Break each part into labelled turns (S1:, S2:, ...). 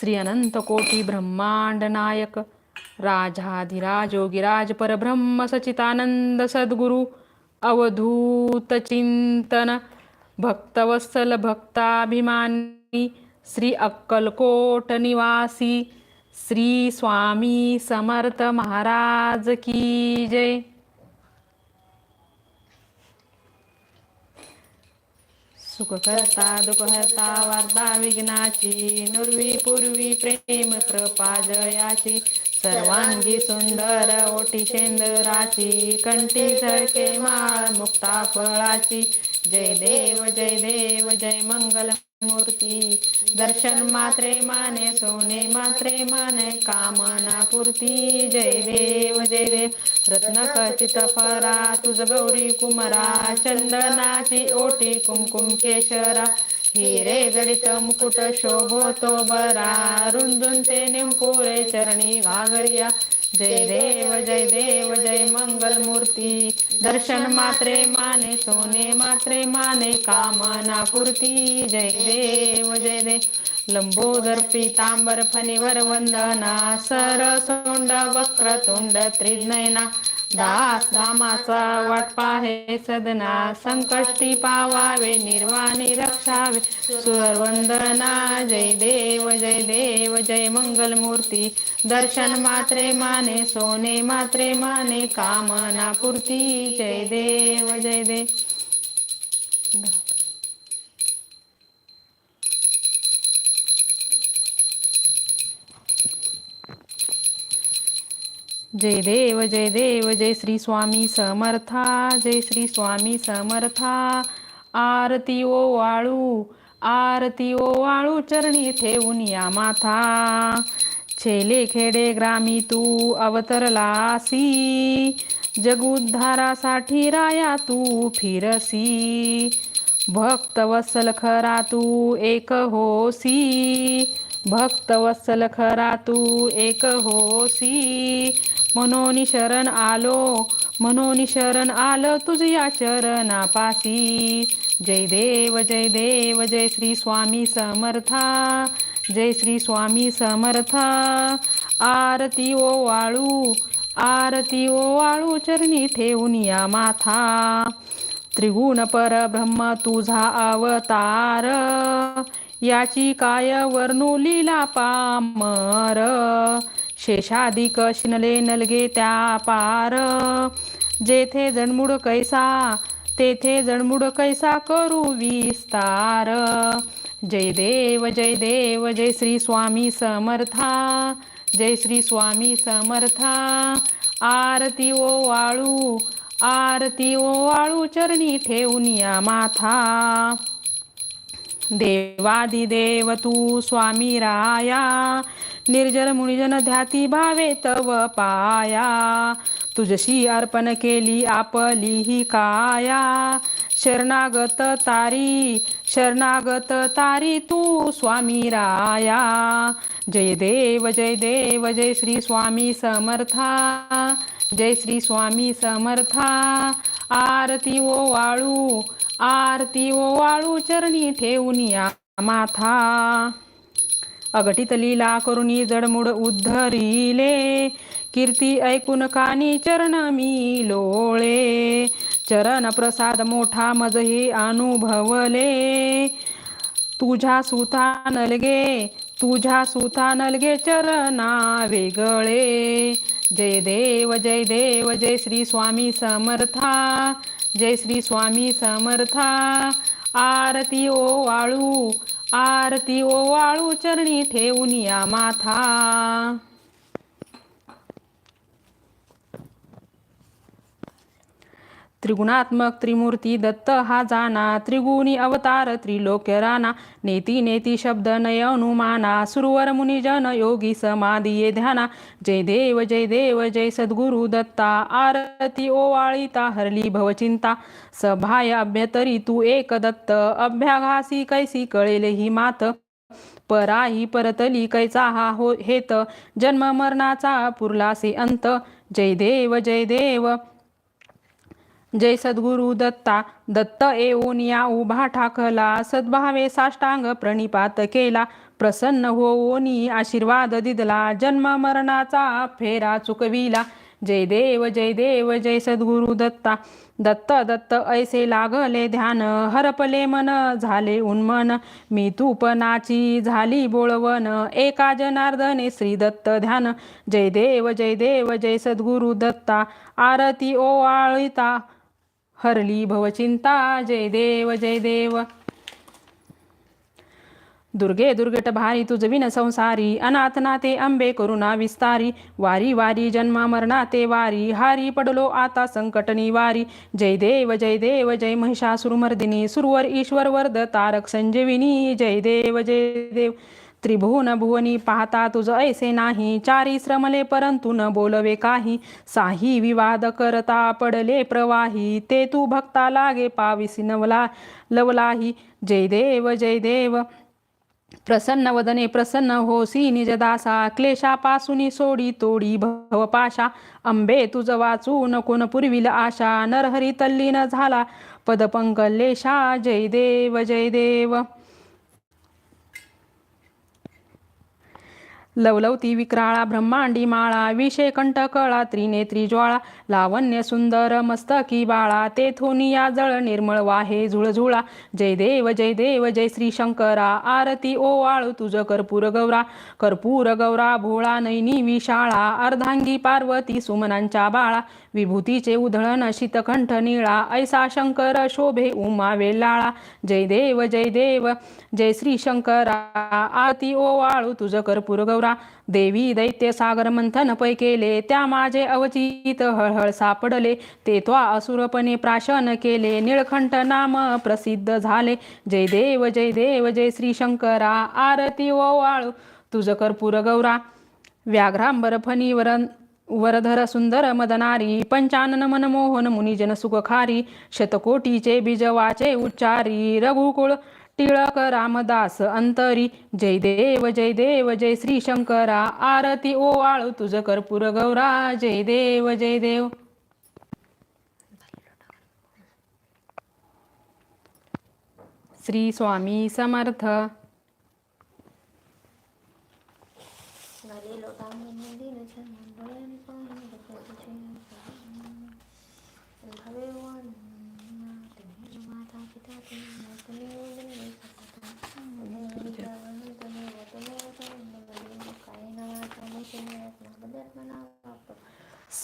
S1: श्री अनंत कोटी ब्रह्मांड नायक। राजाधिराज योगिराज परब्रह्म सचितानंद सद्गुरु अवधूत चिंतन भक्तवत्सल भक्ताभिमानी श्री अक्कलकोट निवासी श्री स्वामी समर्थ महाराज की जय। सुख करता हरता वार्ता विघ्नाची नुर्वी पूर्वी प्रेम कृपा जयाची सर्वांगी सुंदर ओटी शेंदराची कंठी झळके माळ मुक्ता फळाची. जय देव जय देव जय मंगल मूर्ती दर्शन मात्रे माने सोने मात्रे माने कामना पूर्ती जय देव जय देव. रत्न खचित फरा तुझ गौरी कुमरा चंदनाची ओटी कुमकुम केशरा. हिरे गडित मुकुट शोभतो बरा रुंदुंते ते निंपुरे चरणी घागरिया जय देव जय देव. मंगल मूर्ती दर्शन मात्रे माने सोने मात्रे माने कामना पूर्ती. जय देव जय देव लंबोदर पीतांबर फणीवर वंदना सर सोंड वक्रतुंड त्रिनयना. दास रामाचा वाट पाहे सदना संकष्टी पावावे निर्वाणी रक्षावे. सुरवंदना जय देव जय देव जय मंगल मूर्ती दर्शन मात्रे माने सोने मात्रे माने कामना पूर्ती. जय देव जय देव जय देव जय देव जय श्री स्वामी समर्था जय श्री स्वामी समर्था. आरती ओ वाळू आरती ओ वाळू चरणी ठेवून या माथा. छेले खेडे ग्रामी तू अवतरलासी जगुद्धारासाठी राया तू फिरसी. भक्त वत्सल खरा तू एक होसी भक्त वत्सल खरा तू एक होसी. मनोनी शरण आलो मनोनी शरण आलं तुझ्या चरणापासी. जय देव जय देव जय श्री स्वामी समर्था जय श्री स्वामी समर्था. आरती ओ वाळू आरती ओ वाळू चरणी ठेवून या माथा. त्रिगुण परब्रह्म तुझा अवतार याची काय वर्णू लीला पामर. शेषाधिक शिनले नलगे त्या पार. जेथे जणमुड कैसा तेथे जणमुड कैसा करू विस्तार. जय देव जय देव जय श्री स्वामी समर्था जय श्री स्वामी समर्था. आरती ओ वाळू आरती ओ वाळू चरणी ठेवून या माथा. देवादिदेव तू स्वामी राया निर्जर मुनिजन ध्याती भावे तव पाया। तुझशी अर्पण केली आपली ही काया। शरणागत तारी शरणागत तारी तू स्वामी राया जय देव जय देव जय श्री स्वामी समर्था। जय श्री स्वामी समर्था। आरती ओ वाळू आरती ओ वाळू चरणी ठेवून या माथा. अघटित लीला करुणी जडमुड उद्धरिले. कीर्ती ऐकून कानी चरण मी लोळे चरण प्रसाद मोठा मजही अनुभवले. तुझ्या सुता नलगे तुझ्या सुता नलगे चरणा वेगळे. जय देव जय देव जय श्री स्वामी समर्था. जय श्री स्वामी समर्था. आरती ओ वाळू आरती ओ वाळू चरणी ठेवून या माथा. त्रिगुणात्मक त्रिमूर्ती दत्त हा जाना त्रिगुणी अवतार त्रिलोक्य राना नेती नेती शब्द नय अनुमाना सुरवर मुनिजन योगी समाधी ध्याना. जय देव जय देव जय सद्गुरु दत्ता आरती ओवाळीता हरली भवचिंता सभाय अभ्यतरी तू एक दत्त अभ्याघासी कैसी कळेल ही मात. पराही परतली कैचा हा हो हेत जन्म मरणाचा पुरलासे अंत. जय देव जय देव जय सद्गुरु दत्ता दत्त येऊन या उभा ठाकला सद्भावे साष्टांग प्रणिपात केला प्रसन्न होऊनी आशीर्वाद दिदला जन्म मरणाचा फेरा चुकविला. जय देव जय देव जय सद्गुरु दत्ता दत्त दत्त ऐसे लागले ध्यान हरपले मन झाले उन्मन. मी तूपनाची झाली बोळवन एका जनार्दने श्री दत्त ध्यान. जय देव जय देव जय सद्गुरु दत्ता आरती ओवाळिता हरली भवचिंता जय देव जय देव. दुर्गे दुर्गट भारी तुझ विन संसारी अनाथ नाते अंबे करुणा विस्तारी वारी वारी जन्मा मरणाते वारी हारी पडलो आता संकट निवारी. जय देव जय देव जय महिषासुरमर्दिनी सुरवर ईश्वर वरद तारक संजीविनी जय देव जय देव. त्रिभुवन भुवनी पाहता तुझ ऐसे नाही चारी श्रमले परंतु न बोलवे काही. साही विवाद करता पडले प्रवाही ते तू भक्ता लागे पाविसी नवला लवलाही. जय देव जय देव. प्रसन्न वदने प्रसन्न होसी निजदासा क्लेशापासून सोडी तोडी भवपाशा अंबे तुझ वाचू नको पुरविल आशा नरहरी तल्लीन झाला. पदपंकलेशा जय देव जय देव. लवलवती विक्राळा ब्रह्मांडी माळा विषय कंटकळा त्रिनेत्री ज्वाळा लावण्य सुंदर मस्तकी बाळा तेथून या जळ निर्मळ वाहे झुळझुळा. जय देव जय देव जय श्री शंकरा. आरती ओवाळू तुझ कर्पूर गौरा. कर्पूर गौरा भोळा नैनी विशाळा. अर्धांगी पार्वती सुमनांच्या बाळा. विभूतीचे उधळण शीतकंठ निळा. ऐसा शंकर शोभे उमा वेलाळा जय देव जय देव जय श्री शंकरा. आरती ओवाळू तुझ कर्पूर गौरा. देवी दैत्य सागर मंथन पै केले त्या माझे अवचित हळहळ सापडले. ते त्वा असुरपणे प्राशन केले. निळखंठ नाम प्रसिद्ध झाले. जय देव जय देव जय श्री शंकरा आरती वाळू तुझ कर्पूर गौरा. व्याघ्रांबर फणीवरन वरधर सुंदर मदनारी. पंचानन मनमोहन मुनिजन सुखखारी. शतकोटीचे बीजवाचे उच्चारी. रघुकुळ टिळक रामदास अंतरी जय देव जय देव जय श्री शंकरा आरती ओवाळू तुझ कर्पूर गौरा जय देव जय देव श्री स्वामी समर्थ.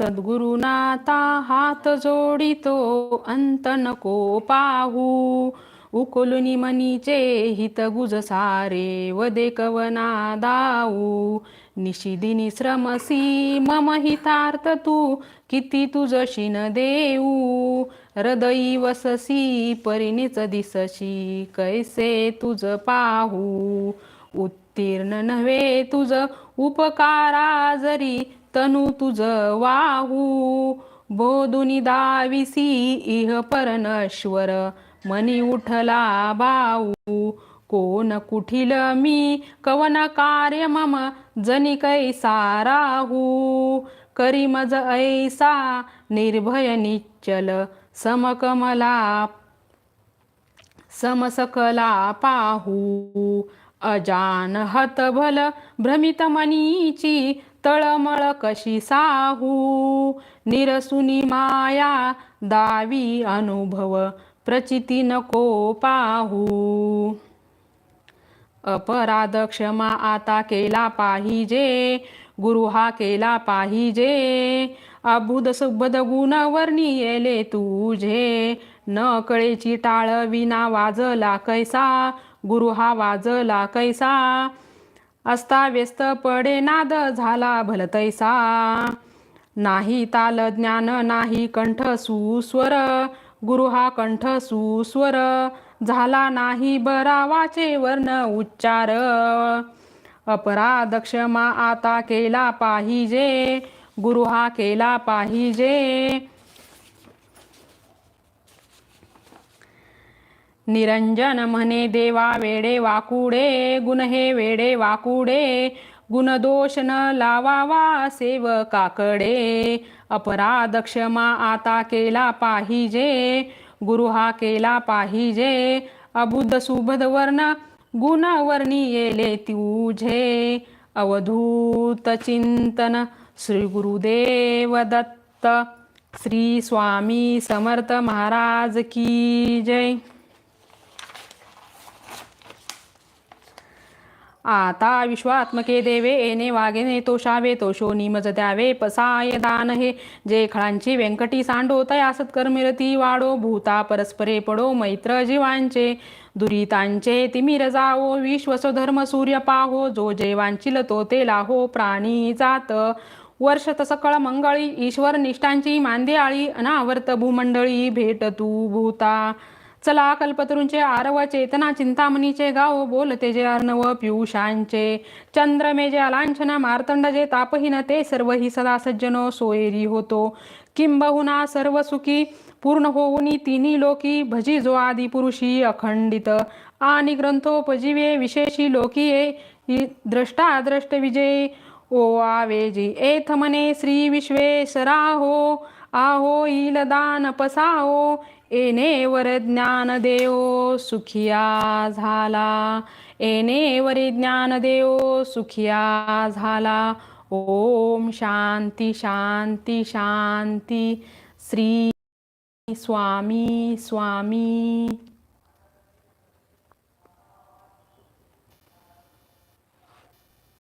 S1: सद्गुरुनाथा हात जोडितो अंत नको पाहू. उकलुनी मनीचे हित गुज सारे वदे कवना दाऊ. निशिदिनी श्रमसी मम हितार्थ तू किती तुझशी न देऊ. हृदयी वससी परिणीच दिसशी कैसे तुझ पाहू. उत्तीर्ण नव्हे तुझ उपकारा जरी तनु तुझ वाहू. बोधुनी दाविसी इह परनश्वर. मनी उठला भाऊ कोण कुठील मी? कवन कार्य मम जनी कैसा राहू? करी मज ऐसा निर्भय निश्चल समकमला समसकला पाहू. अजान हतभल भ्रमित मनीची तळमळ कशी साहू? निरसुनी माया दावी अनुभव प्रचिती नको पाहू. अपराध क्षमा आता केला पाहिजे गुरु हा केला पाहिजे. अभुद सुबद गुणवर्णी वर्णियेले तुझे न कळेची टाळ विना वाजला कैसा? गुरु हा वाजला कैसा? असता व्यस्त पडे नाद झाला भलतैसा. नाही ताल ज्ञान नाही कंठ सुस्वर. गुरु हा कंठ सुस्वर. झाला नाही बरा वाचे वर्ण उच्चार. अपराध क्षमा आता केला पाहिजे. गुरु हा केला पाहिजे. निरंजन म्हणे देवा वेडे वाकुडे गुण हे वेडे वाकुडे गुणदोष न लावावा सेवकाकडे. अपराध क्षमा आता केला पाहिजे गुरु हा केला पाहिजे. अबुद्ध सुबध वर्ण गुणवर्णी येले तुझे अवधूत चिंतन श्री गुरुदेव दत्त श्री स्वामी समर्थ महाराज की जय. आता विश्वात्मके देवे येणे वागेने तोषावे तोषो निमज द्यावे पसाय दान हे. जे खळांची व्यंकटी सांडो तया सत्कर्मिरती वाडो भूता परस्परे पडो मैत्र जीवांचे. दुरितांचे तिमिर जाओ विश्वसधर्म सूर्य पाहो जो जे वांचिल तो ते लाहो प्राणी जात. वर्ष सकळ मंगळी ईश्वर निष्ठांची मांदे आळी अनावर्त भूमंडळी भेट तू भूता. चला कल्पतरूंचे आरव चेतना चिंतामणीचे गाव बोलते जे अर्णव पियुषांचे. चंद्रमे जे अलांछना मार्तंड जे तापहीन ते सर्व ही सदा सज्जनो सोयरी होतो. किंबहुना सर्व सुखी पूर्ण होऊनी तिन्ही लोकी भजी जो आदी पुरुषी अखंडित. आणि ग्रंथोपजीवे विशेषी लोकीये द्रष्टा द्रष्ट विजय. ओ आवेजी एथ श्री विश्वेश्वरा हो आहो इल दान पसाओ येणेवर ज्ञान देव सुखिया झाला. येणेवर ज्ञान देव सुखिया झाला. ओम शांती शांती शांती. श्री स्वामी स्वामी.